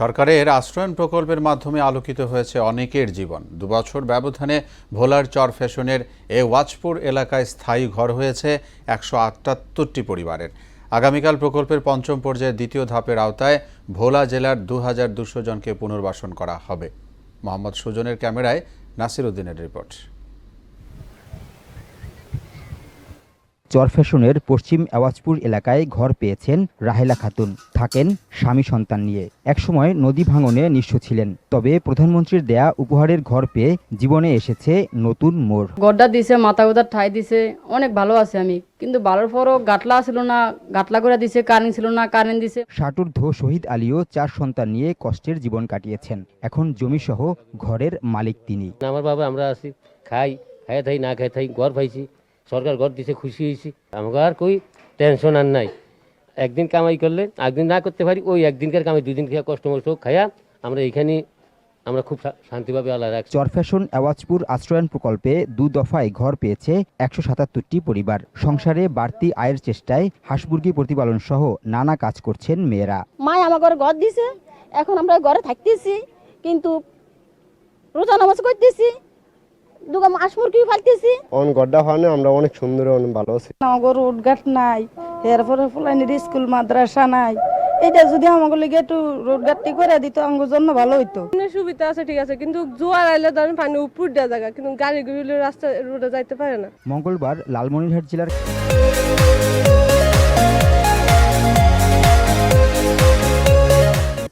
সরকারের আশ্রয়ণ প্রকল্পের মাধ্যমে আলোকিত হয়েছে অনেকের জীবন। দুবছর ব্যবধানে ভোলার চর ফ্যাশনের এ ওয়াজপুর এলাকায় স্থায়ী ঘর হয়েছে একশো আটাত্তরটি পরিবারের। আগামীকাল প্রকল্পের পঞ্চম পর্যায়ের দ্বিতীয় ধাপের আওতায় ভোলা জেলার দু হাজার দুশো জনকে পুনর্বাসন করা হবে। মোহাম্মদ সুজনের ক্যামেরায় নাসির উদ্দিনের রিপোর্ট। চরফ্যাশনের পশ্চিম আওয়াজপুর এলাকায় ঘর পেয়েছেন রাহেলা খাতুন। থাকেন স্বামী সন্তান নিয়ে। একসময় নদী ভাঙনে নিঃস্ব ছিলেন তবে প্রধানমন্ত্রীর দেয়া উপহারের ঘর পেয়ে জীবনে এসেছে নতুন মোড়। গড্ডা দিছে মাথা গোদার ঠাই দিছে অনেক ভালো আছে আমি। কিন্তু ভালোর পরও গাটলা ছিল না গাটলা করে দিছে কারেন্ট ছিল না কারেন্ট দিছে। ষাটুর্ধ শহীদ আলীও চার সন্তান নিয়ে কষ্টের জীবন কাটিয়েছেন। এখন জমিসহ ঘরের মালিক তিনি। আমার বাবা আমরা আছি খাই খাই থাই না খাই থাই ঘর পাইছি। সরকার ঘর দিছে খুশি হয়েছি। আমাকে আর কই টেনশন আর নাই। একদিন কামাই করলে একদিন না করতে পারি ওই একদিনকার কামাই দুদিন খেয়ে কষ্ট মষ্ট খাইয়া আমরা এইখানে আমরা খুব শান্তিভাবে আল্লাহ রাখছি। চরফ্যাশন আওয়াজপুর আশ্রয়ণ প্রকল্পে দু দফায় ঘর পেয়েছে একশো সাতাত্তরটি পরিবার। সংসারে বাড়তি আয়ের চেষ্টায় হাঁসমুরগি প্রতিপালন সহ নানা কাজ করছেন মেয়েরা। মায় আমার ঘরে ঘর দিছে এখন আমরা ঘরে থাকতেছি কিন্তু রোজা নামাজ করতেছি দুগা মাস মুরগি ফালতেছি? অন গড্ডা হয় আমরা অনেক সুন্দর অনেক ভালো আছি। আমাগো রোডঘাট নাই এরপরে ফুলাইনের স্কুল মাদ্রাসা নাই। এটা যদি আমাকে লিগে একটু রোডঘাটটি করে দিত আমার জন্য ভালো হইতো। সুবিধা আছে ঠিক আছে কিন্তু জোয়ার আইলে ধরেন পানি উপর দেওয়া জায়গা কিন্তু গাড়িগুলো রাস্তা রোডে যাইতে পারে না। মঙ্গলবার লালমনিরহাট জেলার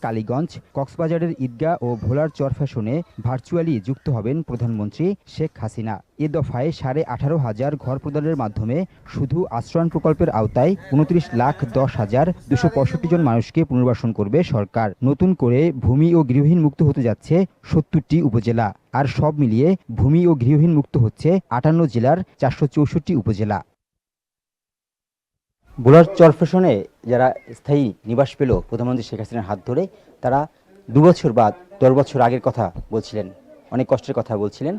কালীগঞ্জ কক্সবাজারের ঈদগাহ ও ভোলার চর ফ্যাশনে ভার্চুয়ালি যুক্ত হবেন প্রধানমন্ত্রী শেখ হাসিনা। এ দফায় সাড়ে আঠারো হাজার ঘর প্রদানের মাধ্যমে শুধু আশ্রয়ণ প্রকল্পের আওতায় উনত্রিশ লাখ দশ হাজার দুশো পঁয়ষট্টি জন মানুষকে পুনর্বাসন করবে সরকার। নতুন করে ভূমি ও গৃহহীন মুক্ত হতে যাচ্ছে সত্তরটি উপজেলা। আর সব মিলিয়ে ভূমি ও গৃহহীন মুক্ত হচ্ছে আটান্ন জেলার চারশো চৌষট্টি উপজেলা। বোলার চরফেশনে যারা স্থায়ী নিবাস পেল প্রধানমন্ত্রী শেখ হাসিনার হাত ধরে, তারা দু বছর বাদ, দশ বছর আগের কথা বলছিলেন, অনেক কষ্টের কথা বলছিলেন।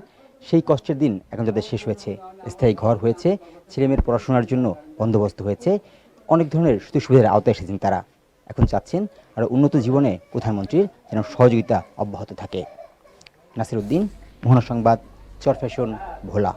সেই কষ্টের দিন এখন যাদের শেষ হয়েছে, স্থায়ী ঘর হয়েছে, ছেলেমেয়ের পড়াশোনার জন্য বন্দোবস্ত হয়েছে, অনেক ধরনের সুযোগ সুবিধার আওতায় এসেছেন তারা। এখন চাচ্ছেন আর উন্নত জীবনে প্রধানমন্ত্রীর যেন সহযোগিতা অব্যাহত থাকে। নাসির উদ্দিন, মোহনা সংবাদ চরফ্যাশন ভোলা।